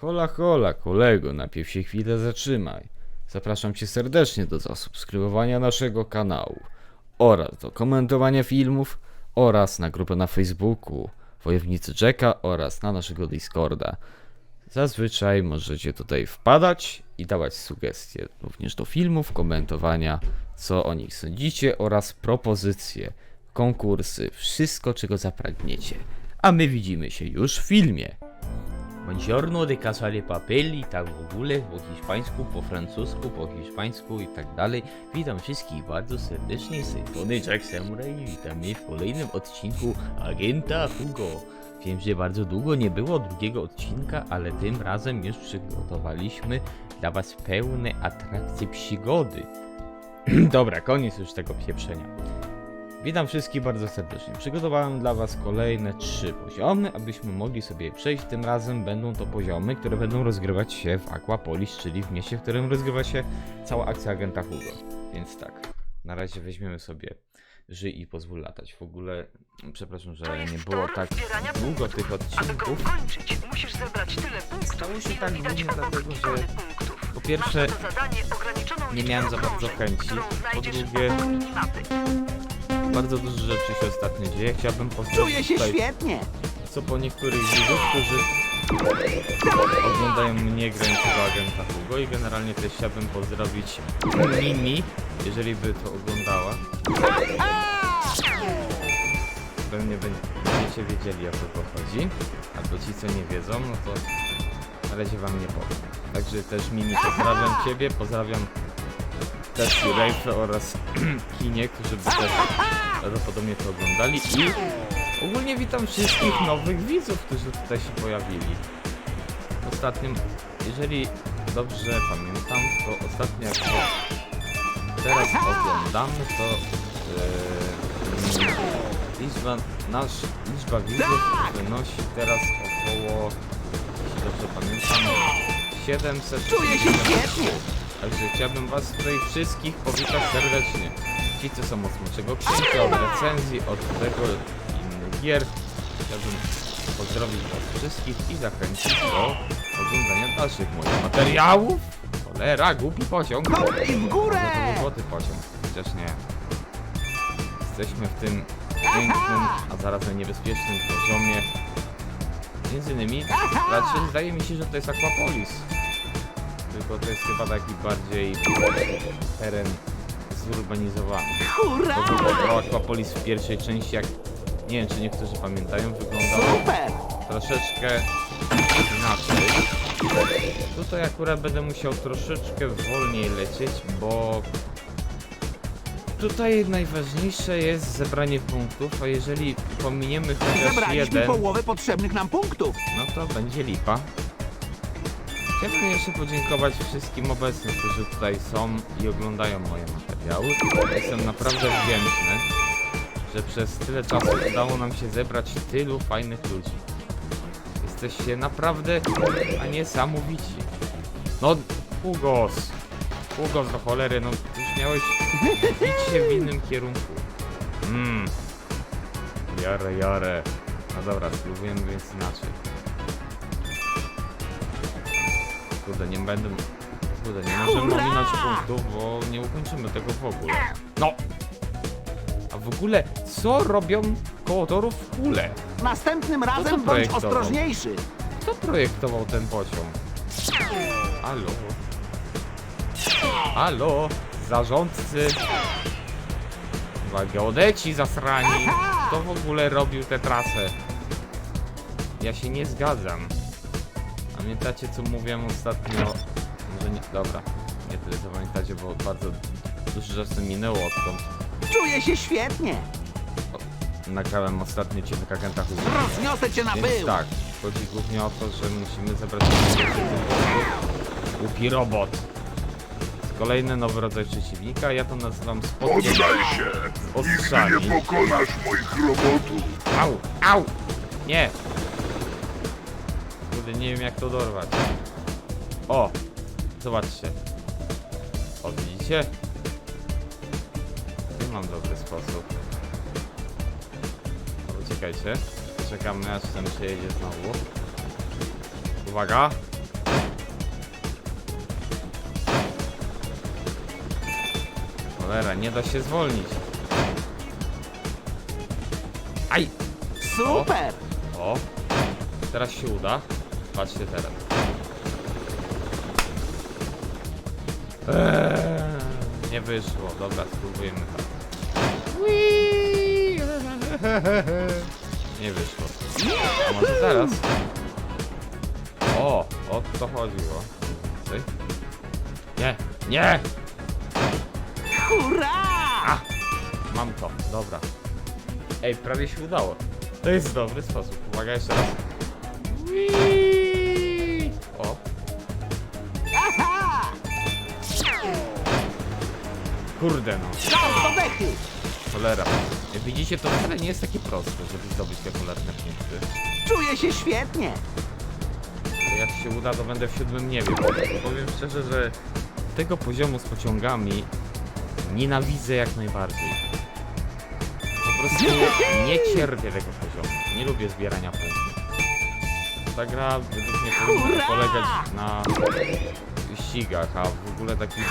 Hola, hola, kolego, najpierw się chwilę zatrzymaj. Zapraszam cię serdecznie do zasubskrybowania naszego kanału oraz do komentowania filmów oraz na grupę na Facebooku Wojownicy Jacka oraz na naszego Discorda. Zazwyczaj możecie tutaj wpadać i dawać sugestie również do filmów, komentowania, co o nich sądzicie oraz propozycje, konkursy, wszystko czego zapragniecie. A my widzimy się już w filmie. Buongiorno de casa de papel i tak w ogóle po hiszpańsku, po francusku, po hiszpańsku i tak dalej. Witam wszystkich bardzo serdecznie z strony Jack Samurai i witamy w kolejnym odcinku Agenta Hugo. Wiem, że bardzo długo nie było drugiego odcinka, ale tym razem już przygotowaliśmy dla was pełne atrakcje przygody. Dobra, koniec już tego pieprzenia. Witam wszystkich bardzo serdecznie. Przygotowałem dla Was kolejne trzy poziomy, abyśmy mogli sobie przejść. Tym razem będą to poziomy, które będą rozgrywać się w Aquapolis, czyli w mieście, w którym rozgrywa się cała akcja agenta Hugo. Więc tak, na razie weźmiemy sobie żyj i pozwól latać. W ogóle, przepraszam, że nie było tak długo punktów. tych Aby go odcinków. ukończyć, musisz zebrać tyle punktów, Stało się tak głównie dlatego, że po pierwsze, nie miałem za bardzo chęci, po drugie-. Bardzo dużo rzeczy się ostatnio dzieje. Chciałbym pozdrowić Czuję się tutaj świetnie. co po niektórych widzów, którzy oglądają mnie grającego agenta Hugo i generalnie też chciałbym pozdrowić Mimi, jeżeli by to oglądała. Pewnie będziecie wiedzieli o co chodzi, a to ci co nie wiedzą, no to na razie wam nie powiem. Także też Mimi pozdrawiam ciebie, pozdrawiam też Rejfę oraz Kinie, którzy by też prawdopodobnie to oglądali i Ogólnie witam wszystkich nowych widzów, którzy tutaj się pojawili. Ostatnim, jeżeli dobrze pamiętam, to ostatnio jak to teraz oglądamy, to yy, liczba, nasz, liczba widzów wynosi teraz około, jeśli dobrze pamiętam, 700 Czuję się świetnie. Także chciałbym was tutaj wszystkich powitać serdecznie. Ci, co są od Smoczego Księcia, od recenzji, od tego innych gier. Chciałbym pozdrowić was wszystkich i zachęcić do oglądania dalszych moich materiałów. Cholera, głupi pociąg. W górę! No to był złoty pociąg, chociaż nie. Jesteśmy w tym pięknym, a zarazem niebezpiecznym poziomie. Między innymi, raczej zdaje mi się, że to jest Aquapolis. Tylko to jest chyba taki bardziej teren zurbanizowany. Hurra! Wyglądał Aquapolis w pierwszej części, jak nie wiem czy niektórzy pamiętają, wyglądało Super! troszeczkę inaczej. Tutaj akurat będę musiał troszeczkę wolniej lecieć, bo tutaj najważniejsze jest zebranie punktów, a jeżeli pominiemy chociaż Zebraliśmy jeden, połowę potrzebnych nam punktów. no to będzie lipa. Chciałbym jeszcze podziękować wszystkim obecnym, którzy tutaj są i oglądają moje materiały. Jestem naprawdę wdzięczny, że przez tyle czasu udało nam się zebrać tylu fajnych ludzi. Jesteście naprawdę a niesamowici. No, Hugos. Hugos do cholery, no już miałeś bić się w innym kierunku. Mmm. Jare, jare. No dobra, spróbujemy więc inaczej. Kurde, nie będę... Kurde, nie możemy Hurra! ominąć punktów, bo nie ukończymy tego w ogóle. No! A w ogóle, co robią kołotorów w kule? Następnym razem bądź projektował? ostrożniejszy. Kto projektował ten pociąg? Halo? Halo? Zarządcy? Chyba geodeci zasrani? Kto w ogóle robił tę trasę? Ja się nie zgadzam. Pamiętacie co mówiłem ostatnio? Może nie... Dobra. Nie tyle co pamiętacie, bo bardzo dużo czasu minęło odkąd Czuję się świetnie. nagrałem ostatni odcinek Agenta Hugo. Rozniosę cię na Więc pył. tak, chodzi głównie o to, że musimy zebrać. Głupi robot. Kolejny nowy rodzaj przeciwnika, ja to nazywam spotkiem Poddaj się! z Nigdy ostrzami. nie pokonasz moich robotów! Au, au! Nie! Kurde, nie wiem jak to dorwać. O! Zobaczcie. O, widzicie? Nie mam dobry sposób. O, czekajcie. Czekamy aż ten przyjedzie znowu. Uwaga! Cholera, nie da się zwolnić. Aj! Super! O, teraz się uda. Patrzcie teraz. Eee, nie wyszło. Dobra, spróbujemy tak. Nie wyszło. A może teraz? O! O to chodziło. Ty? Nie! Nie! Hurra! Mam to, dobra. Ej, prawie się udało. To jest dobry sposób. Uwaga, jeszcze raz. Whee! Kurde no. Czas do dechy! Cholera. Jak widzicie, to wcale nie jest takie proste, żeby zdobyć te cholerné punkty. Czuję się świetnie! Ale Jak się uda, to będę w siódmym niebie. Powiem szczerze, że tego poziomu z pociągami nienawidzę jak najbardziej. Po prostu nie cierpię tego poziomu. Nie lubię zbierania punktów. Ta gra według mnie powinna polegać na wyścigach, a w ogóle takich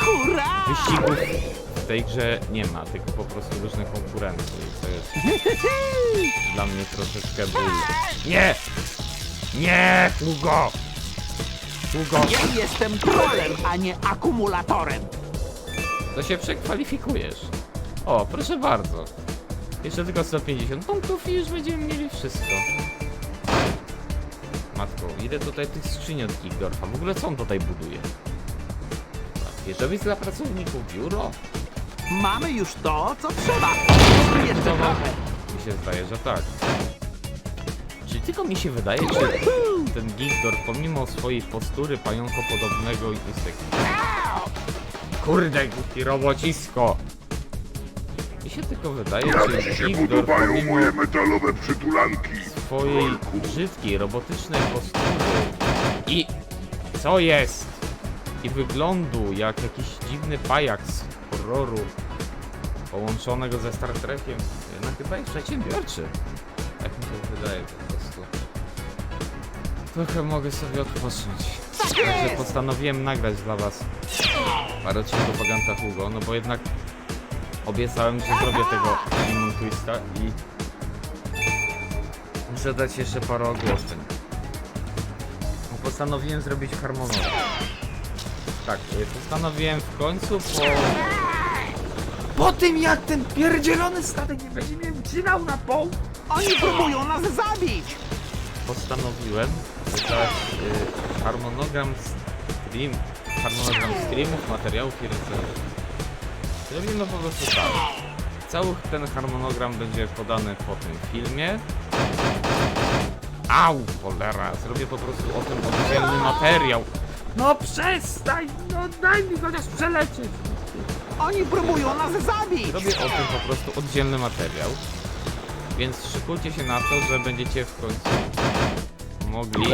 wyścigów w tej grze nie ma, tylko po prostu różne konkurencje. i To jest dla mnie troszeczkę ból. Nie! Nie! Hugo! Hugo! Ja jestem trolem, a nie akumulatorem! To się przekwalifikujesz. O, proszę bardzo. Jeszcze tylko 150 punktów i już będziemy mieli wszystko. Matko, ile tutaj tych skrzyni od Kigdorfa? W ogóle co on tutaj buduje? Wieżowiec dla pracowników biuro? Mamy już to, co trzeba! Jeszcze To trochę! Mi się zdaje, że tak. Czy tylko mi się wydaje, czy ten Gigdorf pomimo swojej postury pająkopodobnego jest taki... Kurde, głupi robocisko! Mi się tylko wydaje, Jak ci się podobają pomimo moje metalowe przytulanki? swojej brzydkiej, robotycznej postury i co jest? I wyglądu jak jakiś dziwny pajak z horroru połączonego ze Star Trekiem. No chyba jest przedsiębiorczy. Tak mi się wydaje po prostu. Trochę mogę sobie odpocząć. Także postanowiłem nagrać dla was parę odcinków o Ganta Hugo, no bo jednak obiecałem, że zrobię tego Demon Twista i Muszę dać jeszcze parę ogłoszeń. Postanowiłem zrobić harmonogram. Tak, y, postanowiłem w końcu po... Po tym jak ten pierdzielony statek nie będzie mnie ucinał na pół, Oni próbują nas zabić! postanowiłem wydać y, harmonogram stream, harmonogram streamów, materiałów i recenzji. Zrobimy po prostu tak. Cały ten harmonogram będzie podany po tym filmie. Au, cholera, zrobię po prostu o tym oddzielny materiał. No przestań, no daj mi chociaż przelecieć. Oni próbują nas zabić! Zrobię o tym po prostu oddzielny materiał. Więc szykujcie się na to, że będziecie w końcu mogli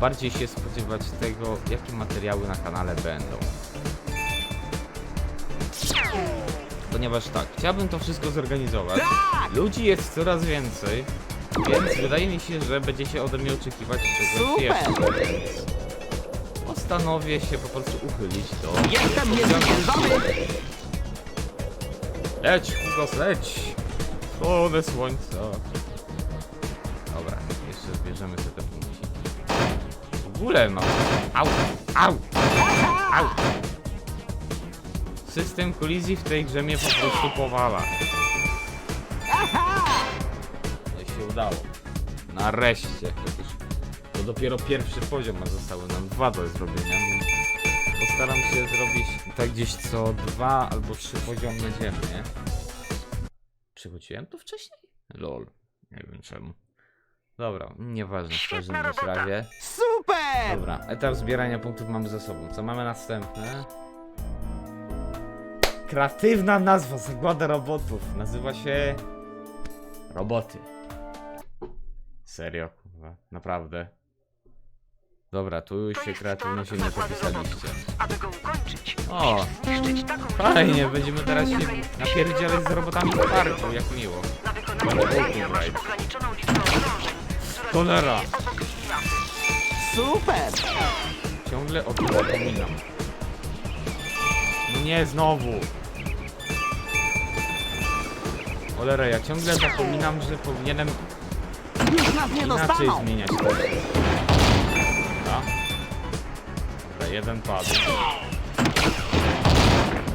bardziej się spodziewać tego, jakie materiały na kanale będą. Ponieważ tak, chciałbym to wszystko zorganizować. Tak! Ludzi jest coraz więcej, więc wydaje mi się, że będziecie ode mnie oczekiwać czegoś Super! jeszcze. Więc postanowię się po prostu uchylić do... Jestem niezwyciężony! Leć, Hugo, leć! Słone słońca. Dobra, jeszcze zbierzemy sobie te punkty. W ogóle no. Au! Au! Au! System kolizji w tej grze mnie po prostu powala. No i się udało. Nareszcie. Dopiero pierwszy poziom, a zostały nam dwa do zrobienia, więc postaram się zrobić tak gdzieś co dwa albo trzy poziomy dziennie. Przychodziłem to wcześniej? Lol. Nie wiem czemu. Dobra, nieważne w każdym bądź razie. Super! Dobra, etap zbierania punktów mamy za sobą. Co mamy następne? Kreatywna nazwa zagłada robotów. Nazywa się... Roboty. Serio, kurwa. Naprawdę. Dobra, tu już się kreatywnie tor się nie popisaliście. Aby go ukończyć, O, zniszczyć taką fajnie, będziemy teraz się napierdzielać z robotami w parku, jak miło. Na wykonanie Będę zadania Walking masz Ride. ograniczoną liczbę okrążeń, która Cholera. znajduje obok minimapy. Super! Ciągle o tym zapominam. No nie, znowu. Olera, ja ciągle zapominam, że powinienem Już nas nie inaczej dostaną! zmieniać to. Dobra. Jeden padł.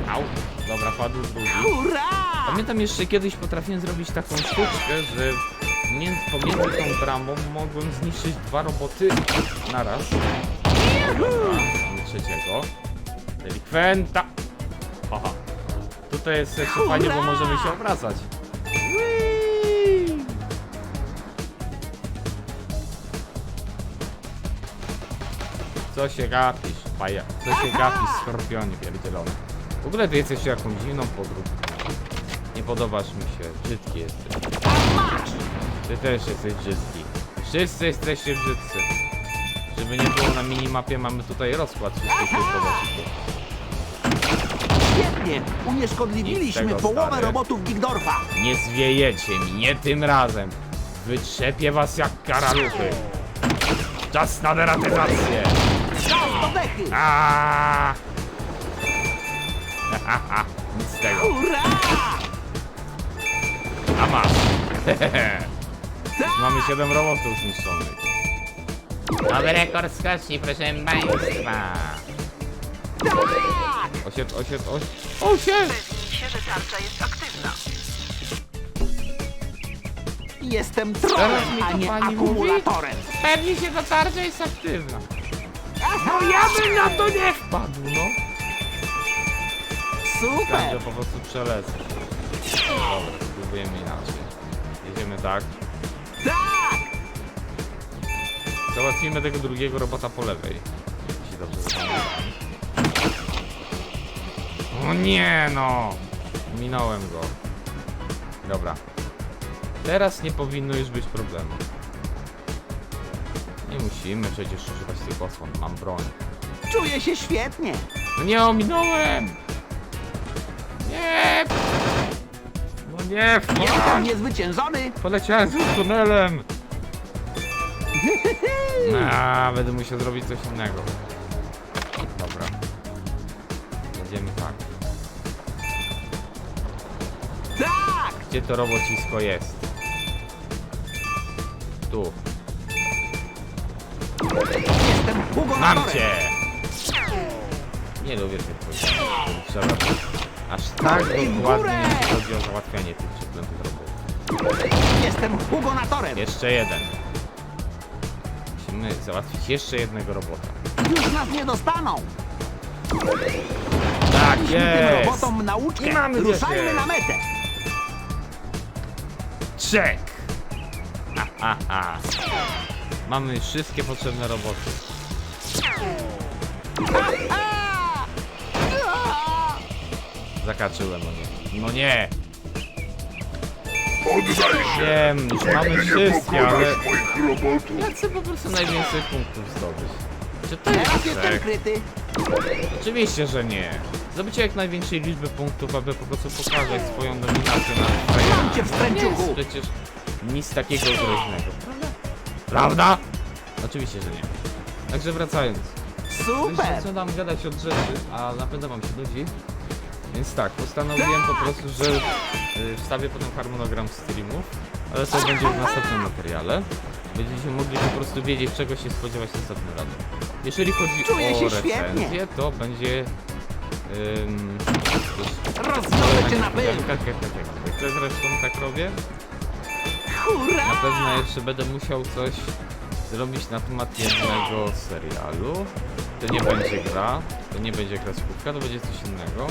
Au. Dobra, padł drugi. Pamiętam jeszcze kiedyś potrafiłem zrobić taką sztuczkę, że pomiędzy tą bramą mogłem zniszczyć dwa roboty na raz. Dobra, trzeciego. Delikwenta! Haha. Tutaj jest fajnie, bo możemy się obracać. Co się gapisz, paja? Co się gapisz, skorpionie pierdzielony? W ogóle ty jesteś jakąś dziwną podróbką. Nie podobasz mi się, brzydki jesteś. Ty też jesteś brzydki. Wszyscy jesteście brzydcy. Żeby nie było na minimapie, mamy tutaj rozkład wszystkich tych. Świetnie! Unieszkodliwiliśmy tego, połowę stary. robotów Gigdorfa! Nie zwiejecie mi, nie tym razem. Wytrzepię was jak karaluchy. Czas na deratyzację. Czas do dechy! Aaaa! Nic z tego. Hurra! A masz. Tak! Mamy 7 robotów zniszczonych. Nowy rekord skoczni, proszę państwa. Tak! Osied, osied, osied. Osied! Upewnij się, że tarcza jest aktywna. Jestem Teraz trolem, mi to a nie pani akumulatorem! Pewnie się ta tarcza jest aktywna. No ja bym na to nie wpadł, no. Każdy Super! po prostu przelecę. Dobra, spróbujemy inaczej. Jedziemy tak. Tak! Załatwimy tego drugiego robota po lewej. Jeśli dobrze zapamiętam. O nie no! Minąłem go. Dobra. Teraz nie powinno już być problemu. Nie musimy przecież używać tych osłon. Mam broń. Czuję się świetnie! No nie, ominąłem! Nie! No nie, Jestem niezwyciężony! Poleciałem z tunelem! A, będę musiał zrobić coś innego. Dobra. Jedziemy tak. Tak! Gdzie to robocisko jest? Tu. Jestem Mam cię! Nie lubię tych poziomów, trzeba aż tak w dokładnie, chodzi o załatwianie tych przeklętych robotów. Jestem hugonatorem! Jeszcze jeden. Musimy załatwić jeszcze jednego robota. Już nas nie dostaną! Tak Tym jest! robotom nauczkę! I mamy Ruszajmy dziesięć. na metę! Check! Ha, ha, ha. Mamy wszystkie potrzebne roboty. Zakaczyłem, no nie. No nie! Oddaj się! Wiem, już mamy Nie wszystkie, ale... pokonasz moich robotów! Ja chcę po prostu najwięcej punktów zdobyć. Czy to jest check? kryty! Oczywiście, że nie. Zdobycie jak największej liczby punktów, aby po prostu pokazać swoją dominację na cię w stręciuchu. Przecież nic takiego groźnego, prawda? Prawda? Oczywiście, że nie. Także wracając. Super! Co nam gadać od rzeczy, a na pewno wam się nudzi. Więc tak, postanowiłem po prostu, że y, wstawię potem harmonogram streamów, ale to będzie w następnym materiale. Będziecie mogli po prostu wiedzieć, czego się spodziewać następnym razem. Jeżeli chodzi Czuję o się recenzję, świetnie. to będzie... Ym, Rozwiążę cię na pył! tak, tak, tak, tak. Zwykle zresztą tak robię. Hurra! Na pewno jeszcze będę musiał coś zrobić na temat jednego serialu. To nie będzie gra, to nie będzie kreskówka, to będzie coś innego.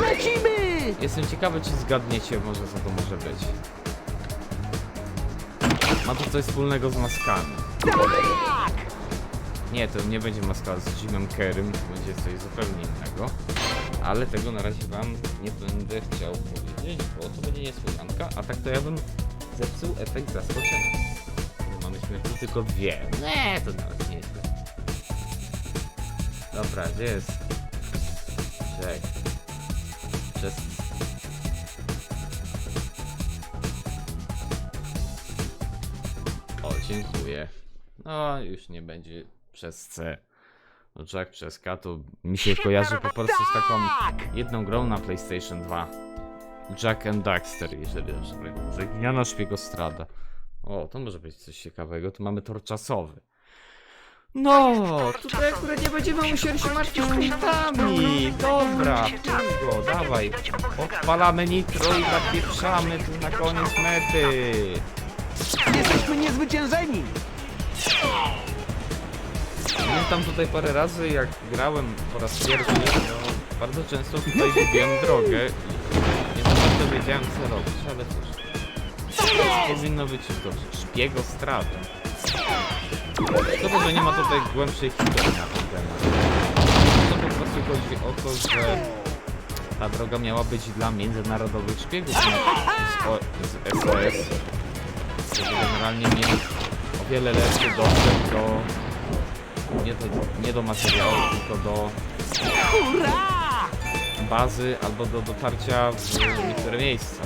Lecimy! Jestem ciekawy, czy zgadniecie może co to może być. Ma to coś wspólnego z maskami. Tak! Nie, to nie będzie maska z Jimem Kerrym, to będzie coś zupełnie innego. Ale tego na razie wam nie będę chciał powiedzieć, bo to będzie niespodzianka, a tak to ja bym zepsuł efekt zaskoczenia. Mamy śmierci tylko dwie. Nie, to nawet nie jest. Dobra, gdzie jest? Czek. Przez... O, dziękuję. No, już nie będzie przez C. No Jack przez K to mi się kojarzy po prostu z taką Tak! jedną grą na PlayStation 2. Jack and Daxter, jeżeli dobrze pamiętam. Zaginiona szpiegostrada. O, to może być coś ciekawego. Tu mamy tor czasowy. No, tutaj akurat nie będziemy musieli się martwić punktami. Dobra, Pingo, dawaj. Odpalamy nitro i napieprzamy tu na koniec mety. Jesteśmy niezwyciężeni! Pamiętam tutaj parę razy, jak grałem po raz pierwszy, no, bardzo często tutaj gubiłem drogę nie za bardzo wiedziałem co robić, ale cóż. Powinno być dobrze. Szpiego strata. Szkoda, że nie ma tutaj głębszej historii na ten temat. To po prostu chodzi o to, że ta droga miała być dla międzynarodowych szpiegów z, o, z SOS. Generalnie mieli o wiele lepszy dostęp do nie do, nie do materiału, tylko do Hurra! Bazy albo do dotarcia w niektóre miejsca.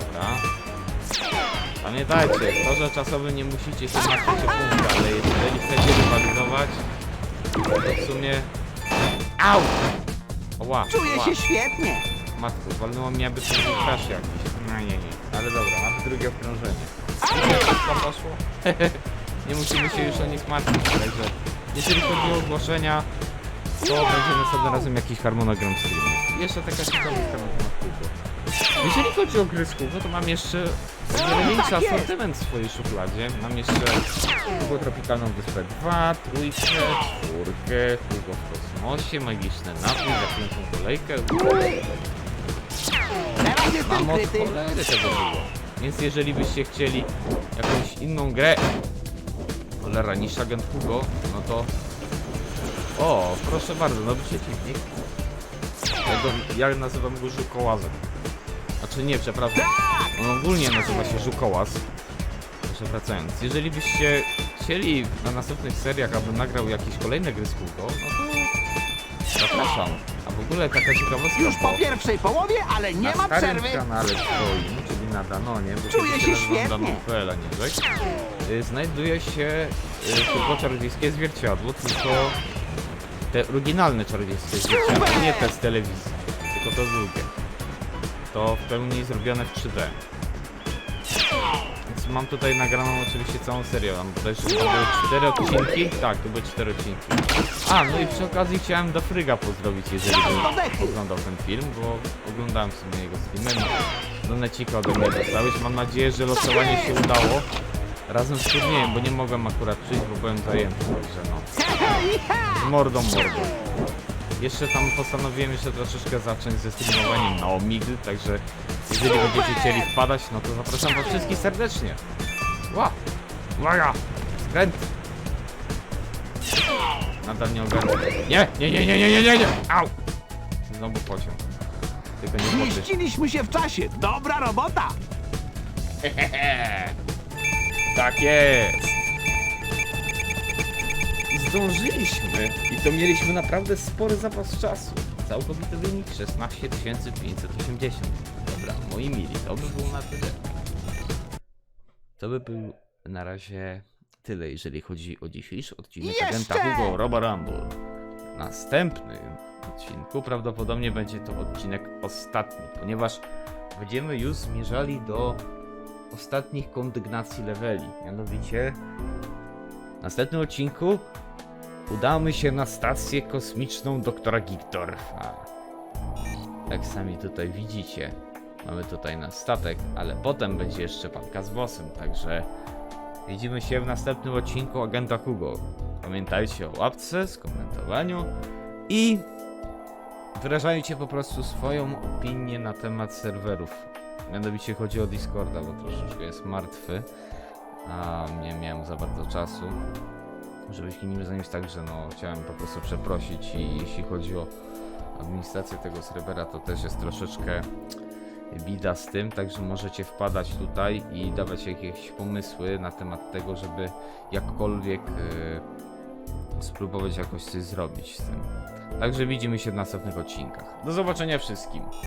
Dobra. Pamiętajcie, to, że czasowy nie musicie się martwić o punkty, ale jeżeli chcecie rywalizować, to w sumie... Au! Oła, Czuję oła. się świetnie! Matko, walnęło mnie, aby to był crash jakiś. No nie, nie. Ale dobra, mamy drugie okrążenie. Wszystko poszło. nie musimy się już o nich martwić, także jeżeli chodzi o ogłoszenia, to będzie następnym razem jakiś harmonogram streamów. Jeszcze taka ciekawostka na temat kółko. Jeżeli chodzi o gry z kółko, to mam jeszcze wiele większy tak asortyment w swojej szufladzie. Mam jeszcze Kółko Tropikalną Wyspę 2, trójkę, czwórkę, Kółko w kosmosie, magiczne napój, zaklętą kolejkę. Mam od cholery tego było. Więc jeżeli byście chcieli jakąś inną grę, cholera niż Agent Hugo, no to... O, proszę bardzo, nowy przeciwnik. Ja, go, ja nazywam go Żukołazem. Znaczy nie, przepraszam. On ogólnie nazywa się Żukołaz. Jeszcze wracając, jeżeli byście chcieli na następnych seriach, abym nagrał jakieś kolejne gry z Hugo, no to zapraszam. A w ogóle taka ciekawostka, Już po bo- pierwszej połowie, ale nie na ma starym przerwy! kanale swoim, czyli na Danonie, bo Czuję się świetnie. Danon.pl, nie rzek, y, znajduje się y, tylko czarodziejskie zwierciadło, tylko te oryginalne czarodziejskie zwierciadło, nie te z telewizji, tylko to drugie. To w pełni zrobione w 3D. Więc mam tutaj nagraną oczywiście całą serię, mam bodajże były 4 odcinki, tak, to były 4 odcinki. A, no i przy okazji chciałem do Fryga pozdrowić, jeżeli bym oglądał ten film, bo oglądałem sobie jego streamy. Donecika ode mnie dostałeś. Mam nadzieję, że losowanie się udało. Razem z turniejem, bo nie mogłem akurat przyjść, bo byłem zajęty, także no. Z mordą mordą. Jeszcze tam postanowiłem jeszcze troszeczkę zacząć ze streamowaniem na Omigl, także jeżeli będziecie chcieli wpadać, no to zapraszam was wszystkich serdecznie. Ła! Uwaga! Skręt! Nadal nie ogarnę. Nie! Nie, nie, nie, nie, nie, nie, nie! Au! Znowu pociąg. Tylko nie. Zmieściliśmy się w czasie! Dobra robota! Tak jest! I zdążyliśmy. I to mieliśmy naprawdę spory zapas czasu. Całkowity wynik 16580. Dobra, moi mili, to by było na tyle. To by był na razie tyle, jeżeli chodzi o dzisiejszy odcinek Jeszcze! Agenta Hugo Robo Rumble. W następnym odcinku prawdopodobnie będzie to odcinek ostatni, ponieważ będziemy już zmierzali do ostatnich kondygnacji leveli. Mianowicie w następnym odcinku udamy się na stację kosmiczną doktora Gigdorfa. Jak sami tutaj widzicie, mamy tutaj nasz statek, ale potem będzie jeszcze pan z bossem, także widzimy się w następnym odcinku Agenta Hugo. Pamiętajcie o łapce, skomentowaniu i wyrażajcie po prostu swoją opinię na temat serwerów. Mianowicie chodzi o Discorda, bo troszeczkę jest martwy, a nie miałem za bardzo czasu, żeby się nim zająć, także no chciałem po prostu przeprosić i jeśli chodzi o administrację tego serwera, to też jest troszeczkę bida z tym, także możecie wpadać tutaj i dawać jakieś pomysły na temat tego, żeby jakkolwiek e, spróbować jakoś coś zrobić z tym. Także widzimy się w następnych odcinkach. Do zobaczenia wszystkim.